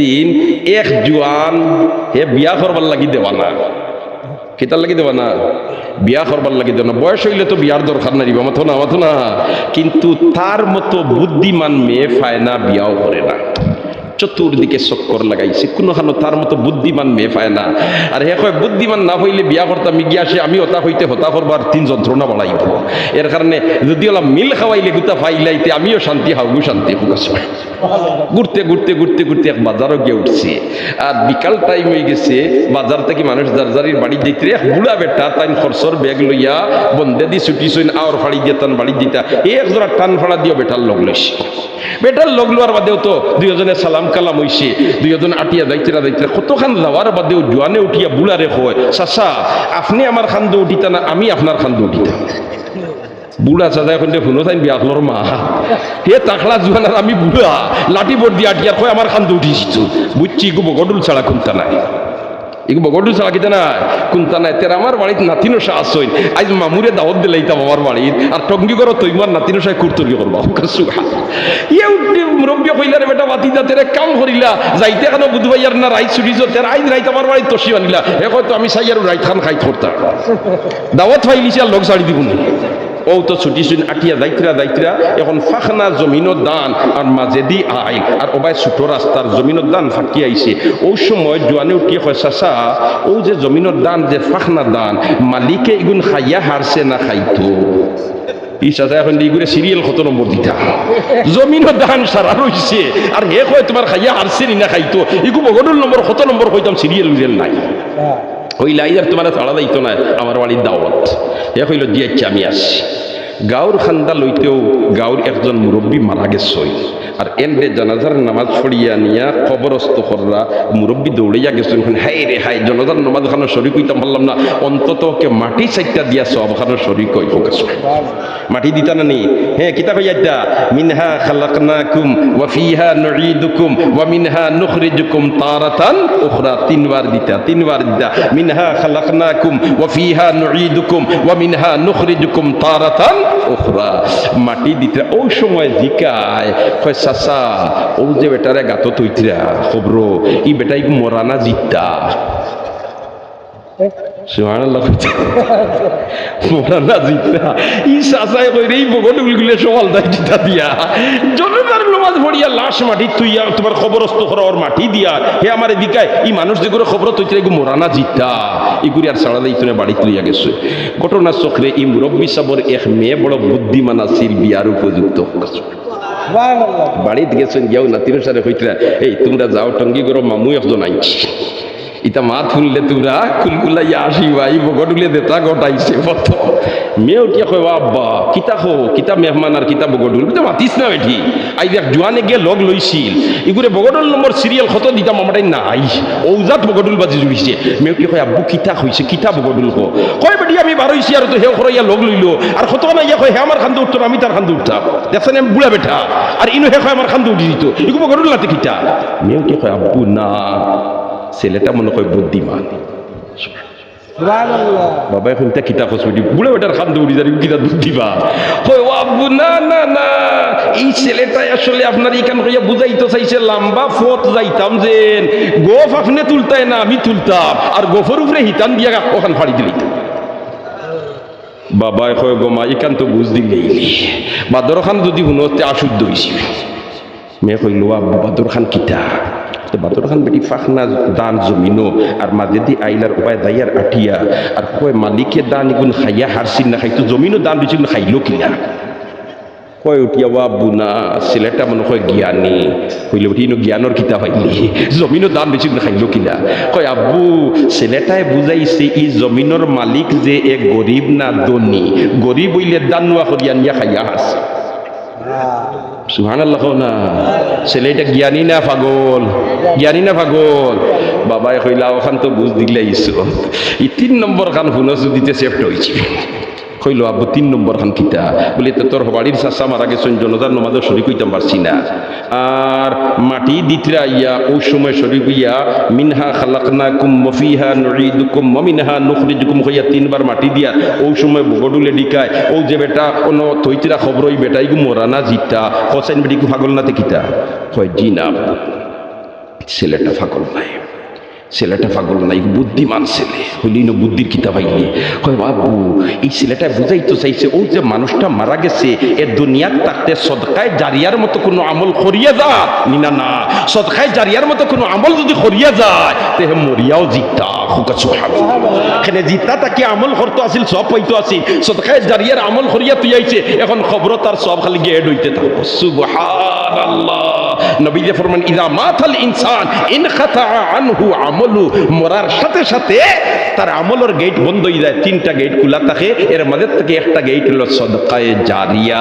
একদিন এক জুয়ান, হে বিয়া করবার লাগি দেওয়া না। কিতার লাগি দেবা না? বিয়া করবার লাগি দেওয়া না। বয়স হইলে তো বিয়ার দরকার নাই মাথো না মাথো না। কিন্তু তার মতো বুদ্ধিমান মেয়ে ফায়না বিয়াও করে না। চতুর্দিকে চক্কর লাগাইছে। কোনোখানো তার মতো বুদ্ধিমান মেয়ে পায় না। আর হে কয়, বুদ্ধিমান না হইলে বিয়া করতাম গিয়া আসে আমি হতা হইতে হতা করবার তিন যন্ত্রণা বাড়াইব এর কারণে যদি ওলা মিল খাওয়াইলে গুতা ফাইলাইতে, আমিও শান্তি হাউগু শান্তি হোক ঘুরতে ঘুরতে ঘুরতে ঘুরতে এক বাজারও গিয়ে উঠছে। আর বিকাল টাইম হয়ে গেছে, বাজার থেকে মানুষ জারজারির বাড়ি দিতে এক বুড়া বেটা তাই খরচর ব্যাগ লইয়া বন্ধে দি ছুটি সইন আওয়ার ফাড়ি দিয়ে তান বাড়ি দিতা। এক জোড়া টান ফাড়া দিও বেটার লগ লইছে বেটার লগ লোয়ার বাদেও তো দুইজনে সালাম কালাম হইছে। দুইজন আটিয়া দায়িত্বরা দায়িত্ব কতখান যাওয়ার বাদেও জোয়ানে উঠিয়া বুলারে হয় চাচা, আপনি আমার খান্দ উঠিতা না, আমি আপনার খান্দ উঠিতাম বুড়া চাচা এখন শুনো বিয়া লর মা। হে তাকলা জুয়ান আর আমি বুড়া লাঠি বোর্ড দিয়ে আটিয়া কয়, আমার খান্দ উঠিছি বুঝছি গো বগডুল ছাড়া খুনতা নাই। এগুলো বগডুল ছাড়া কিতা না কোনটা নাই তেরা আমার বাড়িতে নাতিনো সাহস হইন আজ মামুরে দাওয়াত দিলাইতাম আমার বাড়িত। আর টঙ্গি করো তৈমার নাতিনো সাহেব কুর্তরি করবা। সুখা ইয়ে মুরব্বী কইলারে, বেটা, বাতি যা তেরে কাম করিলা। যাইতে কেন বুধবাইয়ার না রাইত ছুটিছ, তেরা আইন রাইত আমার বাড়িত তসি আনিলা এ হয়তো আমি সাই আর রাইত খান খাই করতাম। দাওয়াত ফাইলিছি আর লোক ছাড়ি দিব না ও তো ছুটি শুন আটিয়া দায়িত্রা দায়িত্রা এখন ফাখনা জমিনত দান, আর মাঝেদি আই আর ওবাই ছোট রাস্তার জমিনত দান ফাঁকি আইছে ওই সময় জোয়ানে উঠিয়ে কয় চাচা ও যে জমিনত দান, যে ফাখনা দান, মালিকে ইগুন খাইয়া হারছে না খাইতো? ই চাচা, এখন ইগুরে সিরিয়াল কত নম্বর দিতা জমিনত দান সারা রইছে আর হে কয় তোমার খাইয়া হারছে নি খাইতো? ইগু বগডুল নম্বর কত নম্বর কইতাম সিরিয়াল উরিয়াল নাই। ওই লাইজার তোমার ছাড়া দাইতো না আমার বাড়ির দাওয়াত। এ হইল দিয়েছি আমি আসছি। গাঁর খান্দা লইতেও গাঁর একজন মুরব্বী মারা গেছই আর এনরে জানাজার নামাজ পড়িয়া নিয়া কবরস্থ কররা মুরব্বী দৌড়িয়া গেছেন হাই রে হাই জনাজার নামাজ খানো শরিক হইতাম পারলাম না অন্তত কে মাটি চাইটা দিয়া সব খানো শরিক হই হোক মাটি দিতা না নি হ্যাঁ কিতা কইয়া মিনহা খালাকনাকুম ওয়া ফিহা নুঈদুকুম ওয়া মিনহা নুখরিজুকুম তারাতান উখরা তিনবার দিতা তিনবার দিতা, মিনহা খালাকনাকুম ওয়া ফিহা নুঈদুকুম ওয়া মিনহা নুখরিজুকুম তারাতান উখরা, মাটি দিতে, ওই সময় জিকায়, কয়, চাচা ও যে বেটারে গাত তৈতরা খবর, ই বেটাই মরানা জিতা? মরানা জিতা। ই সাসাই কইরে, এই বগডুল গুলে সওয়াল দায় জিতা দিয়া। জনতার নামাজ ভরিয়া লাশ মাটি তুইয়া তোমার খবরস্ত করা ওর মাটি দিয়া। হে আমার এদিকে এই মানুষ যেগুলো খবর তৈরি এগু মোরানা জিতা। এগুলি আর সাড়া দাই তুমি বাড়ি তুলিয়া গেছে। ঘটনা চক্রে ই মুরব্বী সাবর এক মেয়ে বড় বুদ্ধিমান আছিল বিয়ার উপযুক্ত বাড়িতে গেছেন গিয়াও নাতির সারে কইতরা এই তোমরা যাও টঙ্গি করো মামু একজন আইছি। ইতা মা তুললে তোমরা কুলকুলাইয়া আসিবা এই বগডুলে দেতা গটাইছে পথ মেয়ে উঠিয়া কয় আব্বা, কিতা খো কিতা মেহমান আর কিতা বগডুল? কিতা মাতিস না বেঠি আই দেখ জোয়ানে গিয়ে লগ লইছিল। ইগুরে বগডুল নম্বর সিরিয়াল কত দিতাম, আমাটাই নাই। ঔজাত বগডুল বাজি জুড়িছে। মেয়ে উঠিয়া কয়, আব্বু, কিতা হইছে? কিতা বগডুল কো কয়, বেটি, আমি বারোইছি আর তো হে ইয়া লগ লইলো। আর কত না ইয়া কয়, হে আমার খান্দে উঠতো আমি তার খান্দু উঠতাম। দেখছেন আমি বুড়া বেটা? আর ইনো হে কয়, আমার খান্দু উঠি দিত। ইগু বগডুল নাতে কিতা? মেয়ে উঠিয়া কয়, আব্বু, না। ছেলেটা মনে হয় বুদ্ধিমান। বাবা এখন তা কিতাব হসপিটি বুড়ে বেটার খান দৌড়ি দাঁড়িয়ে কিতাব বুদ্ধিবা কই ও আব্বু না না না। এই ছেলেটাই আসলে আপনার ইকান কইয়া বুঝাইতে চাইছে লম্বা ফত যাইতাম যে গোফ আপনি তুলতাই না আমি তুলতাম। আর গোফর উপরে হিতান দিয়া ওখান ফাড়ি দিলি বাবাই কয় গোমা ইকান তো বুঝ দিলেই বাদর খান যদি শুনোতে আশুদ্ধ হয়েছিল মেয়ে কইল আব্বু বাদর খান কিতা? তো বাদর খান বেটি ফাখনা দান জমিনো আর মাঝেদি আইলার উপায় দাইয়ার আটিয়া আর কয় মালিকে দান ইগুন খাইয়া হারছিন না খাইতো জমিনো দান দিছিল খাইলো কিনা কয় উঠিয়া আব্বু না ছেলেটা মনে কয় জ্ঞানী। কইলে উঠি জ্ঞানের কিতা হয়নি জমিনো দান দিছিল খাইলো কিনা কয়, আব্বু, ছেলেটাই বুঝাইছে ই জমিনের মালিক যে এক গরিব না ধনী। গরিব হইলে দান নোয়া করিয়া নিয়া খাইয়া হারছে। সুহান আল্লাহ না। ছেলেটা জ্ঞানী না পাগল? জ্ঞানী না পাগল? বাবাই কইলা, ওখান তো বুঝ দিলে ইস। ই তিন নম্বর খান হুনস দিতে সেফট হয়েছে কইল আব্বু তিন নম্বর খান কিতা? বলি তো তোর বাড়ির চাষা মারা গেছেন জনতার নমাজের শরীর কইতাম পারছি না। আর মাটি দিতরা ইয়া ওই সময় শরীর ইয়া মিনহা খালাকনা কুম মফিহা নুঈদুকুম মমিনহা নুখরিজুকুম হইয়া তিনবার মাটি দিয়া ওই সময় বগডুলে ডিকায়, ও যে বেটা কোনো থইতিরা খবর ওই বেটাই গু মরা না জিতা, হোসেন বেটি গু পাগল নাতে কিতা? কয়, জি না, ছেলেটা ফাগল নাই। ছেলেটা পাগল নাই বুদ্ধিমান ছেলে। হইলি না বুদ্ধির কিতাব আইলি। কয় বাবু, এই ছেলেটা বুঝাইতে চাইছে, ও যে মানুষটা মারা গেছে, এ দুনিয়ার তাতে সদকায় জারিয়ার মতো কোনো আমল করিয়া যা। নিনা না সদকায় জারিয়ার মতো কোনো আমল যদি করিয়া যায় তেহে মরিয়াও জিতা। হুকা সুহাব এখানে জিতা তাকে আমল করতে আসিল সব পাইতো আসিল সদকায় জারিয়ার আমল করিয়া তুই আইছে, এখন খবর তার সব খালি গেড হইতে থাকো সুবহানাল্লাহ। নবী যে ফরমান, ইদা মাথাল ইনসান, ইন খাতা আনহু আমলু। মরার সাথে সাথে তার আমলের গেট বন্ধ হয়ে যায়, তিনটা গেট খোলা থাকে। এর মাঝে থেকে একটা গেট হলো সদকায়ে জারিয়া।